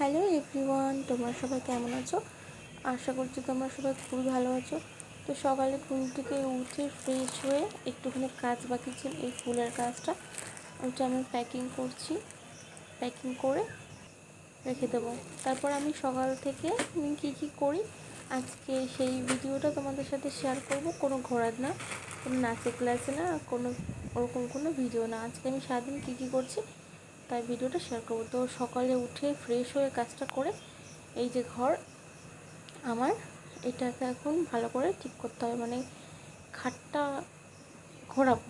Hello everyone, তোমরা সবাই কেমন আছো? আশা করছি তোমরা সবাই খুবই ভালো আছো। তো সকালে ঘুম থেকে উঠে ফ্রেশ হয়ে একটুখানি কাজ বাকি ছিল, এই ফুলের কাজটা। ওইটা আমি প্যাকিং করছি প্যাকিং করে রেখে দেবো। তারপর আমি সকাল থেকে আমি কী কী করি, আজকে সেই ভিডিওটা তোমাদের সাথে শেয়ার করব। কোনো ঘোরার না, কোনো নাচের ক্লাসে না, কোনো ওরকম কোনো ভিডিও না। আজকে আমি সারাদিন কী কী করছি তাই ভিডিওটা শেয়ার করব। তো সকালে উঠে ফ্রেশ হয়ে কাজটা করে এই যে ঘর আমার এটাকে এখন ভালো করে ঠিক করতে হবে। মানে খাটটা ঘোরাবো।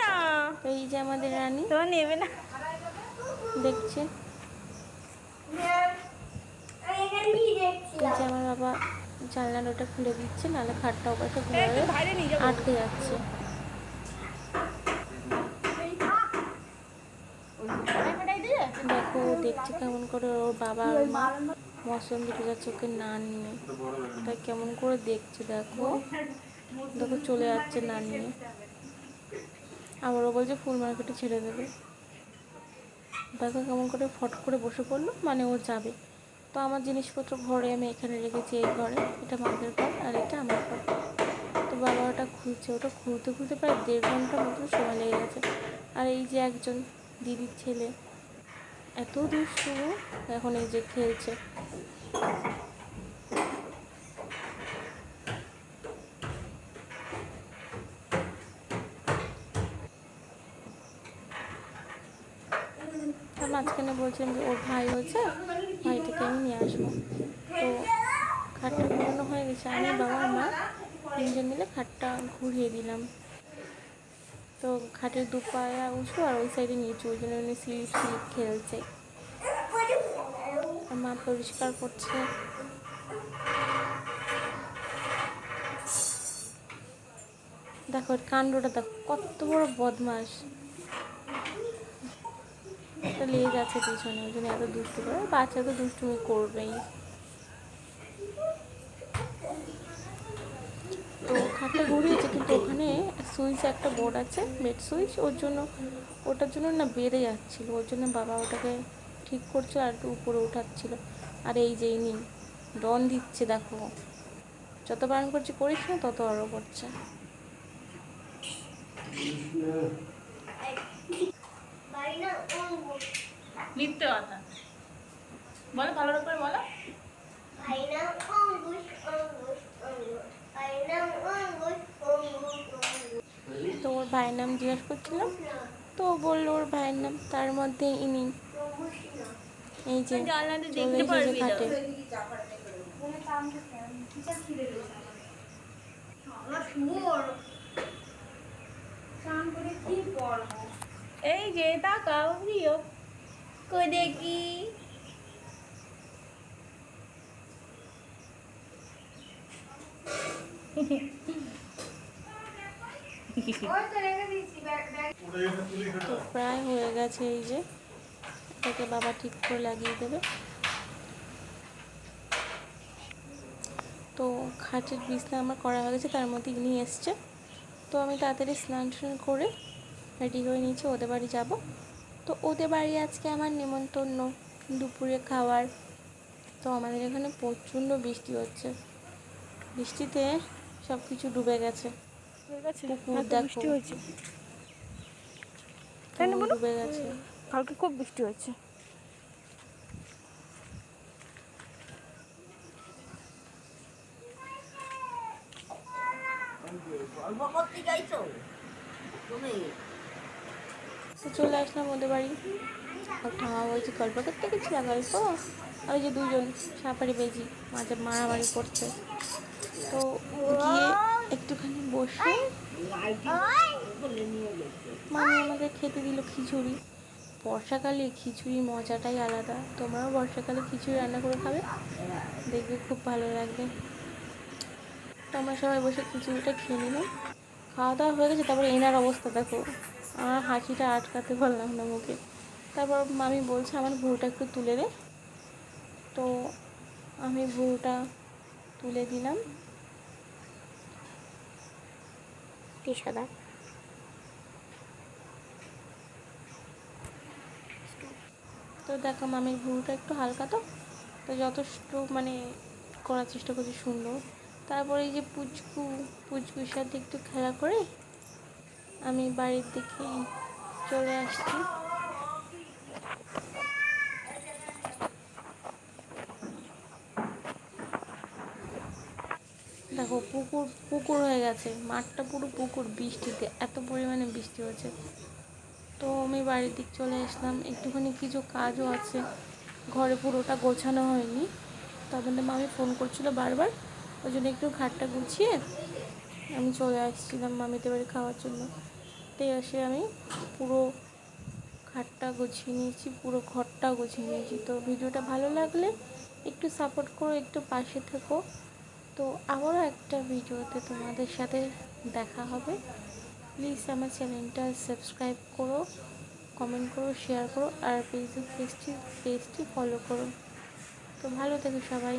না। এই যে আমাদের রানী। তোমার নেবে না। দেখছে। যে আমার বাবা জানলার ওটা খুলে দিচ্ছে নাহলে খাটটা ওপাশে যাব। আটকে যাচ্ছে দেখো ও দেখছে কেমন করে ওর বাবা আর মা মসন্দি পূজার চোখে না নিয়ে। তাই কেমন করে দেখছে দেখো। দেখো চলে যাচ্ছে না নিয়ে। আবারও বলছে, ফুল মার্কেটে ছেড়ে দেবে। দেখো কেমন করে ফট করে বসে পড়ল মানে ও যাবে। তো আমার জিনিসপত্র ঘরে আমি এখানে রেখেছি এই ঘরে। এটা মাদের ঘর আর এটা আমার ঘর। তো বাবা ওটা খুলছে। ওটা খুলতে খুলতে প্রায় দেড় ঘণ্টার মতো সময় লেগে গেছে। আর এই যে একজন দিদির ছেলে এত দুষ্টু এখন এই যে খেলছে। মাঝখানে বলছিলাম যে ওর ভাই হয়েছে, ভাইটাকে আমি নিয়ে আসব। তো খাটটা ঘুরানো হয়ে গেছে। আমি বাবা, মা তিনজন মিলে খাটটা ঘুরিয়ে দিলাম। তো খাটের দু পায়া উঁচু আর ওই সাইডে নিচু, ওই জন্য উনি স্লিপ স্লিপ খেলছে। মা পরিষ্কার করছে। দেখো কাণ্ডটা দেখো, কত বড় বদমাস লেজ আছে পিছনে, ওই জন্য এত দুষ্টু করে বাচ্চা তো দুষ্টুমি করবেই। তো খাটটা ঘুরিয়েছে কিন্তু ওখানে সুইচ একটা বোর্ড আছে বেড সুইচ ওর জন্য ওটার জন্য না বেড়ে যাচ্ছিল ওর জন্য বাবা ওটাকে ঠিক করছিল আর একটু উপরে উঠাচ্ছিল। আর এই যে ইনি ডন দিচ্ছে দেখো। যত বারণ করছি করিস না তত আরও করছে। মিথ্যে কথা। বলো ভালো করে বলো তো ওর ভাইয়ের নাম জিজ্ঞেস করছিলাম তো বলল ওর ভাইয়ের নাম তার মধ্যে ইনি। এই যে চলে এসেছে পারবি এই যে তাকাও প্রিয়। কই দেখি? তো প্রায় হয়ে গেছে এই যে। এটাকে বাবা ঠিক করে লাগিয়ে দেবে। তো খাটের বিছনা আমার করা হয়ে গেছে, তার মধ্যে ইনি এসছে। তো আমি তাড়াতাড়ি স্নান টান করে রেডি হয়ে নিয়েছি, ওদের বাড়ি যাব। তো ওদের বাড়ি আজকে আমার নেমন্তন্ন দুপুরে খাওয়ার। তো আমাদের এখানে প্রচণ্ড বৃষ্টি হচ্ছে। বৃষ্টিতে সব কিছু ডুবে গেছে। বৃষ্টি হয়েছে। তাই না বলো? কালকে খুব বৃষ্টি হয়েছে। চলে আসলাম ওদের বাড়ি। ঠামা বলছি গল্প করতে গেছিলাম গল্প? আর ওই যে দুজন সাপারি বেজি মাঝে মারামারি করছে। তো গিয়ে মানে আমাদের খেতে দিল খিচুড়ি। বর্ষাকালে খিচুড়ি মজাটাই আলাদা। তোমরাও বর্ষাকালে খিচুড়ি রান্না করে খাবে। দেখবে খুব ভালো লাগবে। তো আমরা সবাই বসে খিচুড়িটা খেয়ে নিলাম খাওয়া দাওয়া হয়ে গেছে, তারপরে এনার অবস্থা, দেখো। আমার হাসিটা আটকাতে পারলাম না মুখে। তারপর মামি বলছে, আমার ভুরুটা একটু তুলে দে। তো আমি ভুরুটা তুলে দিলাম। কি সাদা? তো দেখো মামির ভুলটা একটু হালকা তো তো যথেষ্ট মানে করার চেষ্টা করছি সুন্দর। তারপরে এই যে পুচকু, পুচকুর সাথে একটু খেলা করে আমি বাড়ির দিকে চলে আসছি। দেখো পুকুর পুকুর হয়ে গেছে। মাঠটা পুরো পুকুর, বৃষ্টিতে। এত পরিমাণে বৃষ্টি হয়েছে। তো আমি বাড়ির দিক চলে আসলাম একটুখানি কিছু কাজও আছে। ঘরে পুরোটা গোছানো হয়নি। তখন মামি ফোন করছিল বারবার। ওই জন্য একটু ঘাটটা গুছিয়ে আমি চলে আসছিলাম মামিদের বাড়ি খাওয়ার জন্য। তাই এসে আমি পুরো ঘাটটা গুছিয়ে নিয়েছি, পুরো ঘরটা গুছিয়ে নিয়েছি। তো ভিডিওটা ভালো লাগলে একটু সাপোর্ট করো, একটু পাশে থেকো। তো আবারও একটা ভিডিওতে তোমাদের সাথে দেখা হবে। প্লিজ আমার চ্যানেলটা সাবস্ক্রাইব করো কমেন্ট করো শেয়ার করো, আর পেজটি পেজটি ফলো করো। তো ভালো থেকো সবাই।